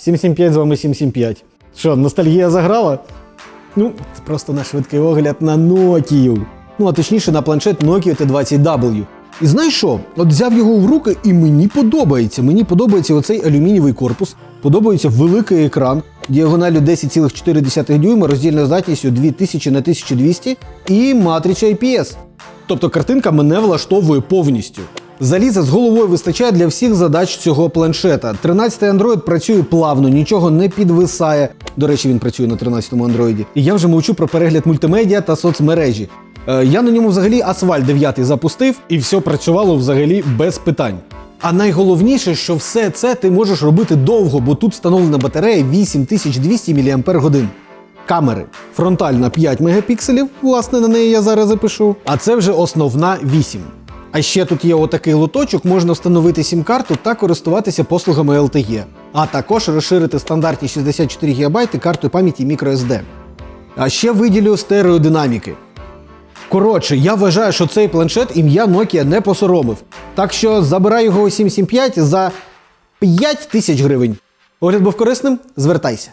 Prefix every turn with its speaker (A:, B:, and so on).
A: 775 з вами 775. Що, ностальгія заграла? Ну, це просто на швидкий огляд на Nokia. Ну, а точніше на планшет Nokia T20W. І знаєш що? От взяв його в руки, і мені подобається. Мені подобається оцей алюмінієвий корпус, подобається великий екран, діагоналю 10,4 дюйма, роздільною здатністю 2000 на 1200 і матриця IPS. Тобто картинка мене влаштовує повністю. Заліза з головою вистачає для всіх задач цього планшета. 13-й Android працює плавно, нічого не підвисає. До речі, він працює на 13-му Android. І я вже мовчу про перегляд мультимедіа та соцмережі. Е, я на ньому взагалі асфальт 9 запустив, і все працювало взагалі без питань. А найголовніше, що все це ти можеш робити довго, бо тут встановлена батарея 8200 мАч. Камери. Фронтальна 5 мегапікселів, власне, на неї я зараз запишу. А це вже основна 8. А ще тут є отакий лоточок, можна встановити сім-карту та користуватися послугами LTE. А також розширити стандартні 64 ГБ картою пам'яті microSD. А ще виділю стереодинаміки. Коротше, я вважаю, що цей планшет ім'я Nokia не посоромив. Так що забирай його у 775 за 5 тисяч гривень. Огляд був корисним? Звертайся.